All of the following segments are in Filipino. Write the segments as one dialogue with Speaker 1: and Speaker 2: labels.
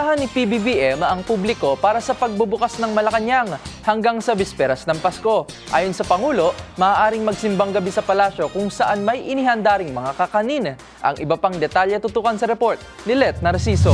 Speaker 1: Inanyayahan ni PBBM ang publiko para sa pagbubukas ng Malacanang hanggang sa bisperas ng Pasko. Ayon sa Pangulo, maaaring magsimbang gabi sa palasyo kung saan may inihandaring mga kakanin. Ang iba pang detalye tutukan sa report ni Let Narciso.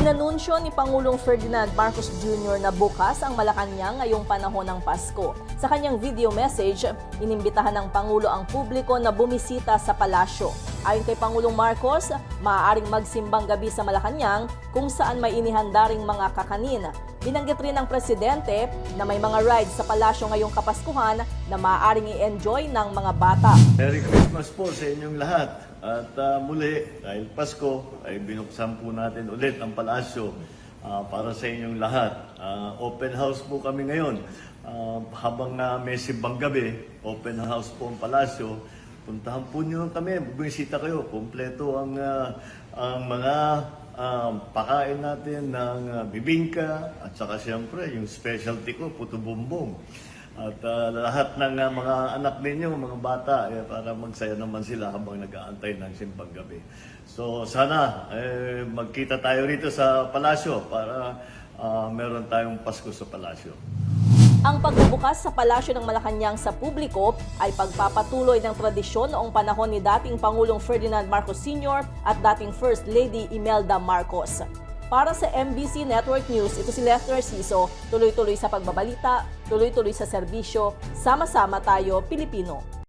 Speaker 2: Inanunsyo ni Pangulong Ferdinand Marcos Jr. na bukas ang Malacanang ngayong panahon ng Pasko. Sa kanyang video message, inimbitahan ng Pangulo ang publiko na bumisita sa palasyo. Ayon kay Pangulong Marcos, maaaring magsimbang gabi sa Malacanang kung saan may inihandaring mga kakanin. Binanggit rin ng Presidente na may mga rides sa palasyo ngayong Kapaskuhan na maaaring i-enjoy ng mga bata.
Speaker 3: Merry Christmas po sa inyong lahat. At ah, muli, dahil Pasko, ay binuksan po natin ulit ang palasyo ah, para sa inyong lahat. Ah, open house po kami ngayon. Ah, habang na may simbang gabi, open house po ang palasyo. Puntahan po niyo kami, bumisita kayo. Kompleto ang, ah, ang mga ah, pakain natin ng ah, bibingka at saka siyempre yung specialty ko, puto bumbong. At ah, lahat ng ah, mga anak ninyo, mga bata, eh, para magsaya naman sila habang nag-aantay ng simbang gabi. So sana eh, magkita tayo rito sa palasyo para ah, meron tayong Pasko sa palasyo.
Speaker 2: Ang pagbubukas sa palasyo ng Malacanang sa publiko ay pagpapatuloy ng tradisyon noong panahon ni dating Pangulong Ferdinand Marcos Sr. at dating First Lady Imelda Marcos. Para sa MBC Network News, ito si Lester Siso, tuloy-tuloy sa pagbabalita, tuloy-tuloy sa serbisyo, sama-sama tayo Pilipino.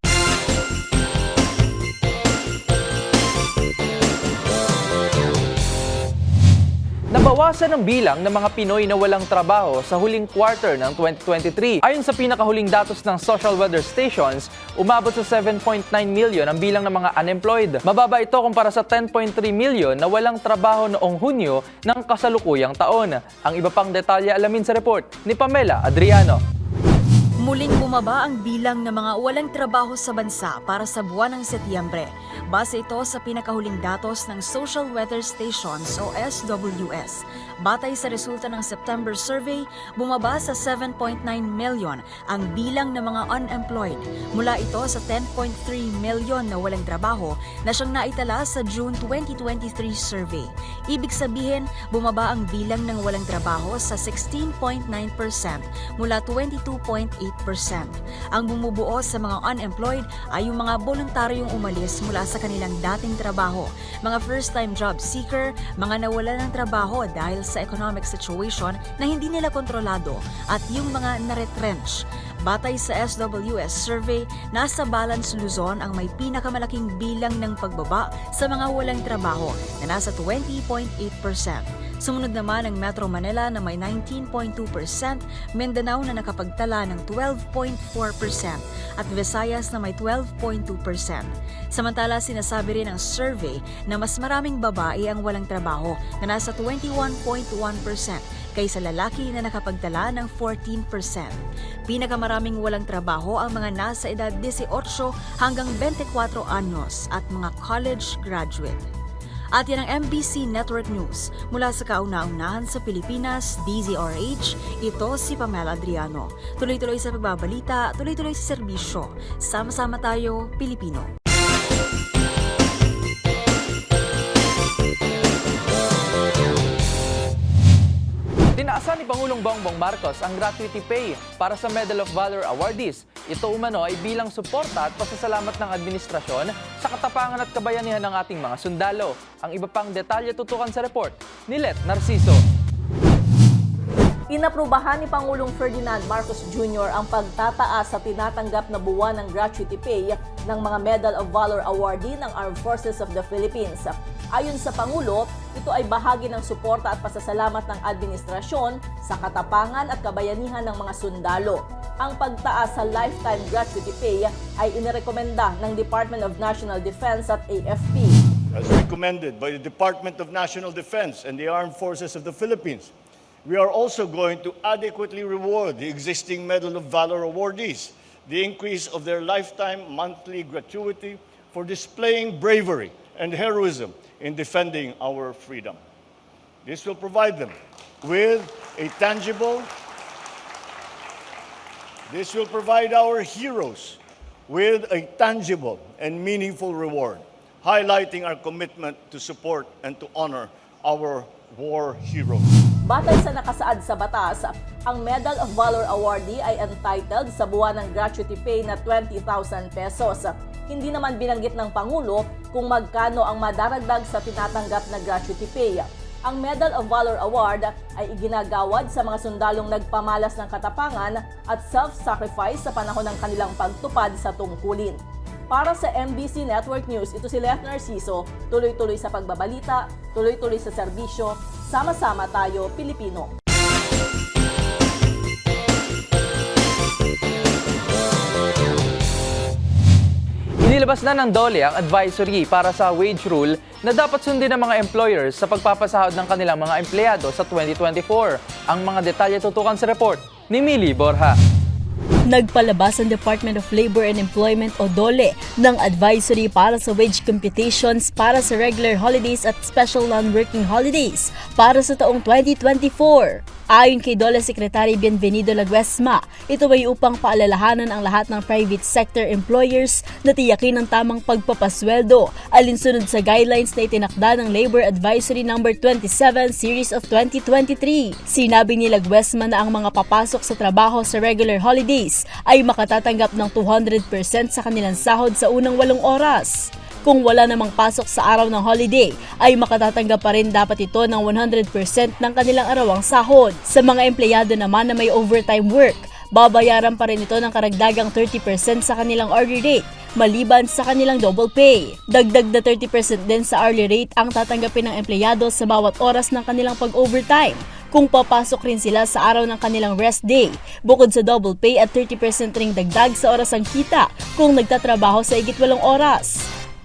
Speaker 1: Nabawasan ang bilang ng mga Pinoy na walang trabaho sa huling quarter ng 2023. Ayon sa pinakahuling datos ng Social Weather Stations, umabot sa 7.9 million ang bilang ng mga unemployed. Mababa ito kumpara sa 10.3 million na walang trabaho noong Hunyo ng kasalukuyang taon. Ang iba pang detalye alamin sa report ni Pamela Adriano.
Speaker 4: Muling bumaba ang bilang ng mga walang trabaho sa bansa para sa buwan ng Setyembre. Base ito sa pinakahuling datos ng Social Weather Stations o SWS. Batay sa resulta ng September survey, bumaba sa 7.9 million ang bilang ng mga unemployed. Mula ito sa 10.3 million na walang trabaho na siyang naitala sa June 2023 survey. Ibig sabihin, bumaba ang bilang ng walang trabaho sa 16.9% mula 22.8%. Ang bumubuo sa mga unemployed ay yung mga voluntaryong umalis mula sa kanilang dating trabaho, mga first-time job seeker, mga nawala ng trabaho dahil sa economic situation na hindi nila kontrolado at yung mga naretrench. Batay sa SWS survey, nasa Balance Luzon ang may pinakamalaking bilang ng pagbaba sa mga walang trabaho na nasa 20.8%. Sumunod naman ang Metro Manila na may 19.2%, Mindanao na nakapagtala ng 12.4% at Visayas na may 12.2%. Samantala, sinasabi rin ng survey na mas maraming babae ang walang trabaho na nasa 21.1% kaysa lalaki na nakapagtala ng 14%. Pinakamaraming walang trabaho ang mga nasa edad 18 hanggang 24 anyos at mga college graduate. At yan ang MBC Network News. Mula sa kauna-unahan sa Pilipinas, DZRH, ito si Pamela Adriano. Tuloy-tuloy sa pagbabalita, tuloy-tuloy sa serbisyo. Sama-sama tayo, Pilipino.
Speaker 1: Tinaasan ni Pangulong Bongbong Marcos ang gratuity pay para sa Medal of Valor awardees. Ito umano ay bilang suporta at pasasalamat ng administrasyon sa katapangan at kabayanihan ng ating mga sundalo. Ang iba pang detalye tutukan sa report ni Let Narciso.
Speaker 2: Inaprubahan ni Pangulong Ferdinand Marcos Jr. ang pagtataas sa tinatanggap na buwan ng gratuity pay ng mga Medal of Valor awardee ng Armed Forces of the Philippines. Ayon sa Pangulo, ito ay bahagi ng suporta at pasasalamat ng administrasyon sa katapangan at kabayanihan ng mga sundalo. Ang pagtaas sa lifetime gratuity pay ay inirekomenda ng Department of National Defense at AFP.
Speaker 5: as recommended by the Department of National Defense and the Armed Forces of the Philippines. We are also going to adequately reward the existing Medal of Valor awardees, the increase of their lifetime monthly gratuity for displaying bravery and heroism in defending our freedom. This will provide them with a tangible this will provide our heroes with a tangible and meaningful reward, highlighting our commitment to support and to honor our war heroes.
Speaker 2: Batay sa nakasaad sa batas, ang Medal of Valor awardee ay entitled sa buwan ng gratuity pay na 20,000 pesos. Hindi naman binanggit ng Pangulo kung magkano ang madaragdag sa tinatanggap na gratuity pay. Ang Medal of Valor Award ay iginagawad sa mga sundalong nagpamalas ng katapangan at self-sacrifice sa panahon ng kanilang pagtupad sa tungkulin. Para sa MBC Network News, ito si Left Narciso, tuloy-tuloy sa pagbabalita, tuloy-tuloy sa serbisyo, sama-sama tayo, Pilipino.
Speaker 1: Inilabas na ng DOLE ang advisory para sa wage rule na dapat sundin ng mga employers sa pagpapasahod ng kanilang mga empleyado sa 2024. Ang mga detalye tutukan sa report ni Millie Borja.
Speaker 6: Nagpalabas ang Department of Labor and Employment o DOLE ng advisory para sa wage computations para sa regular holidays at special non-working holidays para sa taong 2024. Ayon kay DOLE Secretary Bienvenido Laguesma, ito ay upang paalalahanan ang lahat ng private sector employers na tiyakin ang tamang pagpapasweldo alinsunod sa guidelines na itinakda ng Labor Advisory No. 27 Series of 2023. Sinabi ni Laguesma na ang mga papasok sa trabaho sa regular holidays ay makatatanggap ng 200% sa kanilang sahod sa unang walong oras. Kung wala namang pasok sa araw ng holiday, ay makatatanggap pa rin dapat ito ng 100% ng kanilang arawang sahod. Sa mga empleyado naman na may overtime work, babayaran pa rin ito ng karagdagang 30% sa kanilang hourly rate maliban sa kanilang double pay. Dagdag na 30% din sa hourly rate ang tatanggapin ng empleyado sa bawat oras ng kanilang pag-overtime kung papasok rin sila sa araw ng kanilang rest day, bukod sa double pay at 30% ring dagdag sa oras ang kita kung nagtatrabaho sa igit walong oras.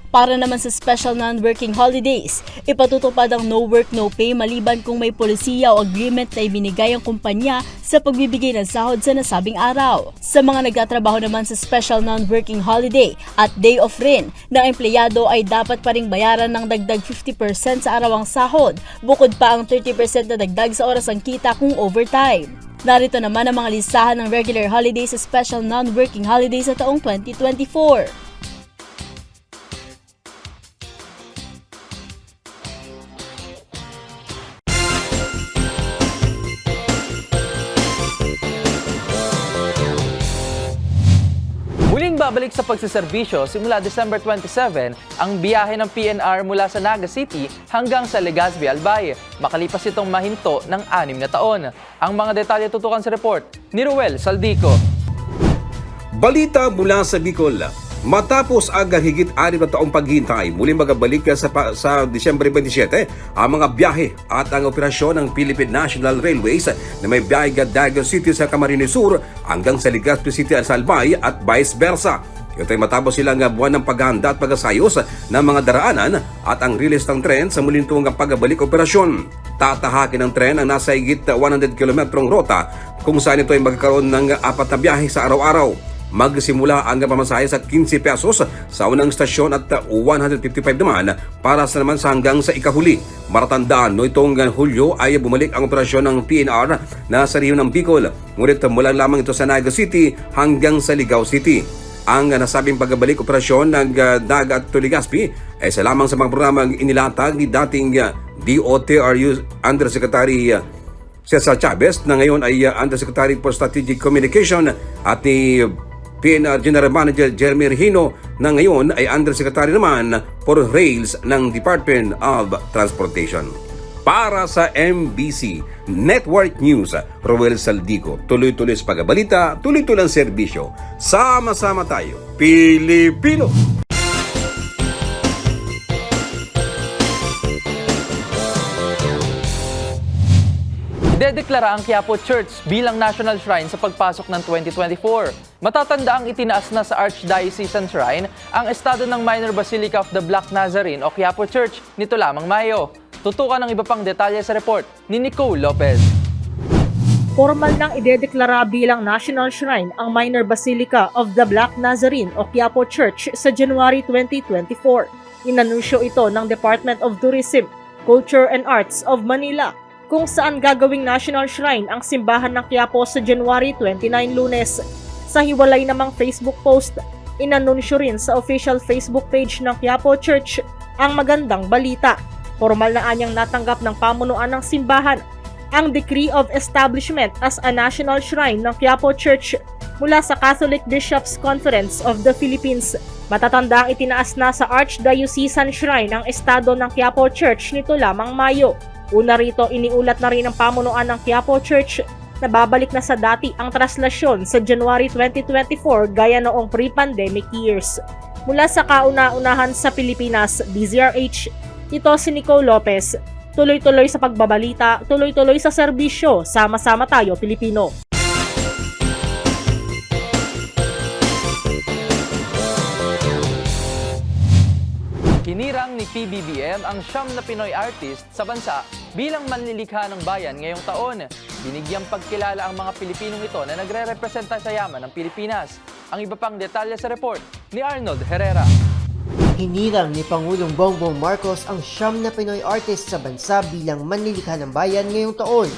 Speaker 6: Para naman sa special non-working holidays, ipatutupad ang no work no pay maliban kung may polisiya o agreement na ibinigay ang kumpanya sa pagbibigay ng sahod sa nasabing araw. Sa mga nagtatrabaho naman sa special non-working holiday at day off rin, ng empleyado ay dapat pa ring bayaran ng dagdag 50% sa arawang sahod, bukod pa ang 30% na dagdag sa oras ang kita kung overtime. Narito naman ang mga listahan ng regular holidays sa special non-working holidays sa taong 2024.
Speaker 1: Muling babalik sa pagsiservisyo simula December 27 ang biyahe ng PNR mula sa Naga City hanggang sa Legazpi, Albay. Makalipas itong mahinto ng anim na taon. Ang mga detalye tutukan sa report ni Ruel Saldico.
Speaker 7: Balita mula sa Bicol. Matapos aga higit anim na taong paghihintay, muli magabalik sa, sa Disyembre 27 ang mga biyahe at ang operasyon ng Philippine National Railways na may biyahe Dagat City sa Camarines Sur hanggang sa Legazpi City sa Albay at vice versa. Ito ay matapos silang buwan ng paghahanda at pag-asayos ng mga daraanan at ang release ng tren sa muling tungang pagbabalik operasyon. Tatahakin ng tren ang nasa higit 100 kilometrong rota kung saan ito ay magkakaroon ng apat na biyahe sa araw-araw. Magsimula ang pamasahe sa 15 pesos sa unang stasyon at uh, 155 naman para sa naman sa hanggang sa ikahuli. Maratandaan no itong uh, Hulyo ay bumalik ang operasyon ng PNR na sa Rio ng Bicol. Ngunit uh, mula lamang ito sa Naga City hanggang sa Ligao City. Ang uh, nasabing pagbabalik operasyon ng uh, Daga at Tuligaspi ay sa lamang sa mga programang inilatag ni dating uh, DOTRU Undersecretary uh, Cesar Chavez na ngayon ay uh, Undersecretary for Strategic Communication at ni PNR General Manager Jeremy Regino na ngayon ay Undersecretary naman for Rails ng Department of Transportation. Para sa MBC Network News, Roel Saldico, tuloy-tuloy sa pagabalita, tuloy-tuloy ang serbisyo. Sama-sama tayo, Pilipino!
Speaker 1: Idedeklara ang Quiapo Church bilang national shrine sa pagpasok ng 2024. Matatanda ang itinaas na sa Archdiocesan Shrine ang estado ng Minor Basilica of the Black Nazarene o Quiapo Church nito lamang Mayo. Tutukan ng iba pang detalye sa report ni Nicole Lopez.
Speaker 8: Formal nang idedeklara bilang National Shrine ang Minor Basilica of the Black Nazarene o Quiapo Church sa January 2024. Inanunsyo ito ng Department of Tourism, Culture and Arts of Manila kung saan gagawing National Shrine ang simbahan ng Quiapo sa January 29 lunes. Sa hiwalay namang Facebook post, inanunsyo rin sa official Facebook page ng Quiapo Church ang magandang balita. Formal na anyang natanggap ng pamunuan ng simbahan ang Decree of Establishment as a National Shrine ng Quiapo Church mula sa Catholic Bishops Conference of the Philippines. Matatanda ang itinaas na sa Archdiocesan Shrine ang estado ng Quiapo Church nito lamang Mayo. Una rito, iniulat na rin ng pamunuan ng Quiapo Church na babalik na sa dati ang traslasyon sa January 2024 gaya noong pre-pandemic years. Mula sa kauna-unahan sa Pilipinas, DZRH, ito si Nicole Lopez, tuloy-tuloy sa pagbabalita, tuloy-tuloy sa serbisyo, sama-sama tayo Pilipino.
Speaker 1: Hinirang ni PBBM ang siyam na Pinoy artist sa bansa bilang manlilikha ng bayan ngayong taon. Binigyang pagkilala ang mga Pilipinong ito na nagre-representa sa yaman ng Pilipinas. Ang iba pang detalye sa report ni Arnold Herrera.
Speaker 9: Hinirang ni Pangulong Bongbong Marcos ang siyam na Pinoy artist sa bansa bilang manlilikha ng bayan ngayong taon.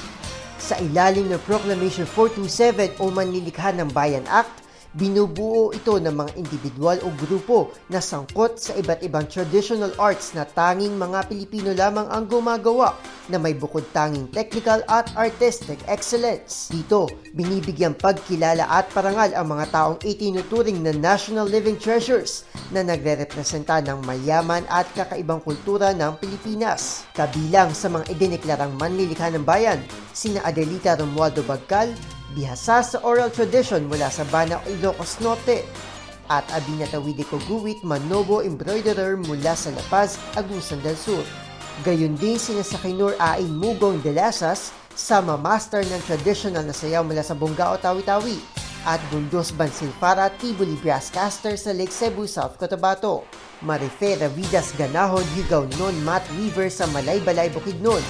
Speaker 9: Sa ilalim ng Proclamation 427 o Manlilikha ng Bayan Act, binubuo ito ng mga individual o grupo na sangkot sa iba't ibang traditional arts na tanging mga Pilipino lamang ang gumagawa na may bukod tanging technical at artistic excellence. Dito, binibigyang pagkilala at parangal ang mga taong itinuturing na national living treasures na nagre-representa ng mayaman at kakaibang kultura ng Pilipinas. Kabilang sa mga idineklarang manlilikha ng bayan, sina Adelita Romualdo Bagcal, bihasa sa oral tradition mula sa Bana Ilocos Norte, at Abinatawide Koguwit Manobo Embroiderer mula sa La Paz, Agusan del Sur. Gayon din sina sa Kinur Ain Mugong de Lasas, sama master ng traditional na sayaw mula sa Bunga o Tawi-Tawi, at Bundos Bansilfara Tibuli Brass Caster sa Lake Cebu, South Cotabato. Marifera Vidas Ganahon Higaw Non Mat Weaver sa Malay-Balay Bukidnon.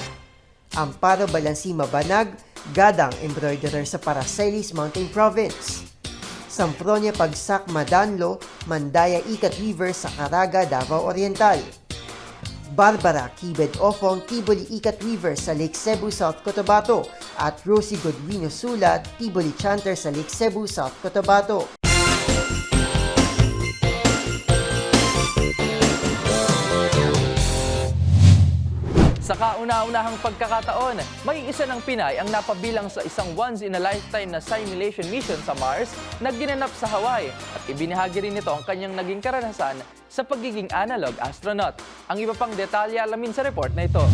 Speaker 9: Amparo Balansi Mabanag, Gadang Embroiderer sa Paracelis Mountain Province. Sampronia Pagsak Madanlo, Mandaya Ikat Weaver sa Caraga, Davao Oriental. Barbara Kibed Ofong Tiboli Ikat Weaver sa Lake Cebu, South Cotabato at Rosie Godwino Sula Tiboli Chanter sa Lake Cebu, South Cotabato.
Speaker 1: Sa kauna-unahang pagkakataon, may isa ng Pinay ang napabilang sa isang once-in-a-lifetime na simulation mission sa Mars na ginanap sa Hawaii at ibinahagi rin nito ang kanyang naging karanasan sa pagiging analog astronaut. Ang iba pang detalye alamin sa report na ito.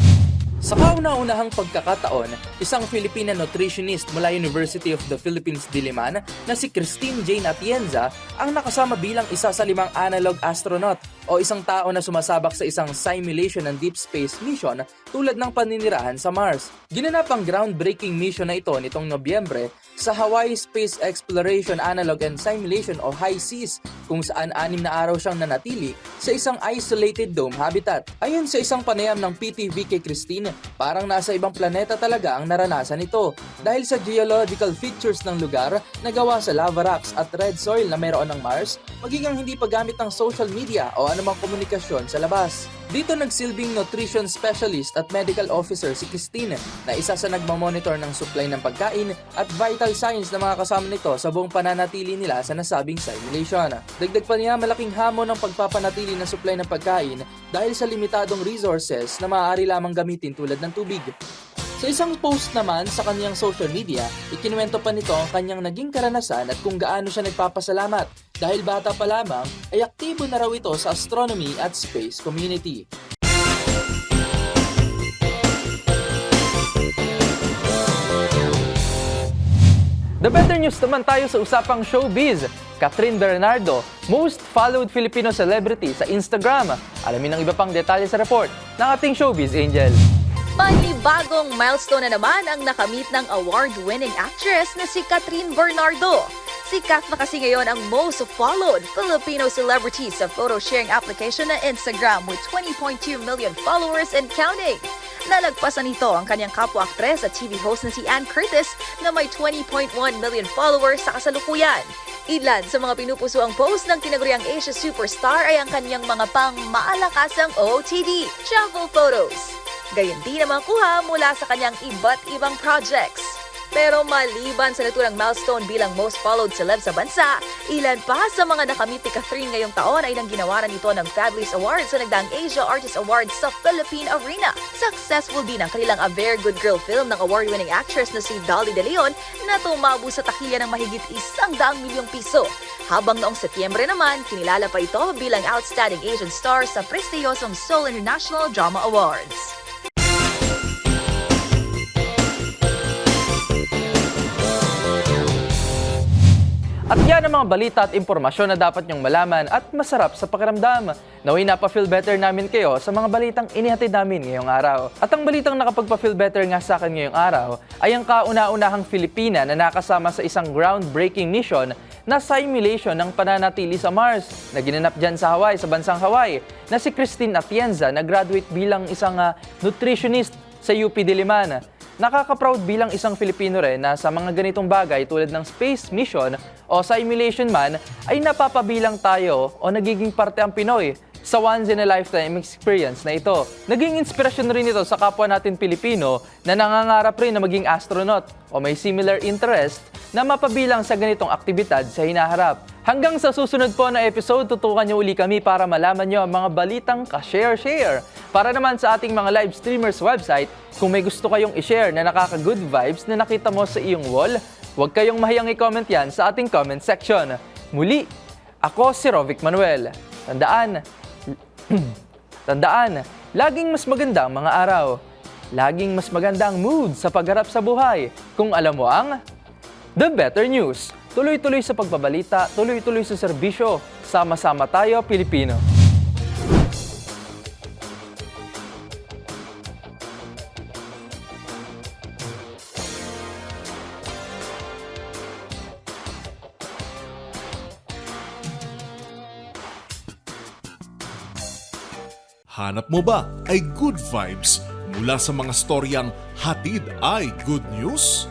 Speaker 1: Sa kauna-unahang pagkakataon, isang Filipina nutritionist mula University of the Philippines Diliman na si Christine Jane Atienza ang nakasama bilang isa sa limang analog astronaut o isang tao na sumasabak sa isang simulation ng deep space mission tulad ng paninirahan sa Mars. Ginanap ang groundbreaking mission na ito nitong Nobyembre sa Hawaii Space Exploration Analog and Simulation o HI-SEAS kung saan anim na araw siyang nanatili sa isang isolated dome habitat. Ayon sa isang panayam ng PTV kay Christine, Parang nasa ibang planeta talaga ang naranasan ito dahil sa geological features ng lugar na gawa sa lava rocks at red soil na mayroon ng Mars, maging ang hindi paggamit ng social media o anumang komunikasyon sa labas. Dito nagsilbing nutrition specialist at medical officer si Christine na isa sa nagmamonitor ng supply ng pagkain at vital signs ng mga kasama nito sa buong pananatili nila sa nasabing simulation. Dagdag pa niya malaking hamon ng pagpapanatili ng supply ng pagkain dahil sa limitadong resources na maaari lamang gamitin tulad ng tubig. Sa isang post naman sa kanyang social media, ikinuwento pa nito ang kanyang naging karanasan at kung gaano siya nagpapasalamat dahil bata pa lamang ay aktibo na raw ito sa astronomy at space community. The better news naman tayo sa usapang showbiz. Catherine Bernardo, most followed Filipino celebrity sa Instagram. Alamin ang iba pang detalye sa report ng ating showbiz angel.
Speaker 10: Panibagong milestone na naman ang nakamit ng award-winning actress na si Catherine Bernardo. Si Kat na kasi ngayon ang most followed Filipino celebrity sa photo sharing application na Instagram with 20.2 million followers and counting. Nalagpasan nito ang kanyang kapwa-aktres at TV host na si Ann Curtis na may 20.1 million followers sa kasalukuyan. Ilan sa mga pinupuso ang post ng tinaguriang Asia superstar ay ang kanyang mga pang maalakasang OOTD, travel photos. Gayon din ang mga kuha mula sa kanyang iba't ibang projects. Pero maliban sa naturang milestone bilang most followed celeb sa bansa, ilan pa sa mga nakamit ni Catherine ngayong taon ay nang ginawaran nito ng Fabulous Awards sa nagdaang Asia Artist Awards sa Philippine Arena. Successful din ang kanilang A Very Good Girl film ng award-winning actress na si Dolly De Leon na tumabo sa takilya ng mahigit isang daang milyong piso. Habang noong Setyembre naman, kinilala pa ito bilang Outstanding Asian Star sa prestiyosong Seoul International Drama Awards.
Speaker 1: At yan ang mga balita at impormasyon na dapat niyong malaman at masarap sa pakiramdam. Naway napapa-feel better namin kayo sa mga balitang inihatid namin ngayong araw. At ang balitang nakapagpa-feel better nga sa akin ngayong araw ay ang kauna-unahang Filipina na nakasama sa isang groundbreaking mission na simulation ng pananatili sa Mars na ginanap dyan sa Hawaii, sa bansang Hawaii, na si Christine Atienza na graduate bilang isang ah, nutritionist sa UP Diliman. Nakaka-proud bilang isang Filipino rin na sa mga ganitong bagay tulad ng space mission o simulation man ay napapabilang tayo o nagiging parte ang Pinoy sa once in a lifetime experience na ito. Naging inspirasyon rin ito sa kapwa natin Pilipino na nangangarap rin na maging astronaut o may similar interest na mapabilang sa ganitong aktibidad sa hinaharap. Hanggang sa susunod po na episode, tutukan niyo uli kami para malaman niyo ang mga balitang ka-share-share. Para naman sa ating mga live streamers website, kung may gusto kayong i-share na nakaka-good vibes na nakita mo sa iyong wall, huwag kayong mahiyang i-comment yan sa ating comment section. Muli, ako si Rovic Manuel. Tandaan, tandaan, laging mas maganda ang mga araw. Laging mas maganda ang mood sa pagharap sa buhay. Kung alam mo ang The Better News. Tuloy-tuloy sa pagbabalita, tuloy-tuloy sa serbisyo. Sama-sama tayo, Pilipino.
Speaker 11: Hanap mo ba ay good vibes mula sa mga storyang hatid ay good news?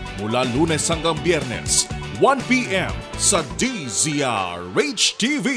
Speaker 11: mula lunes hanggang biyernes, 1pm sa DZRH TV.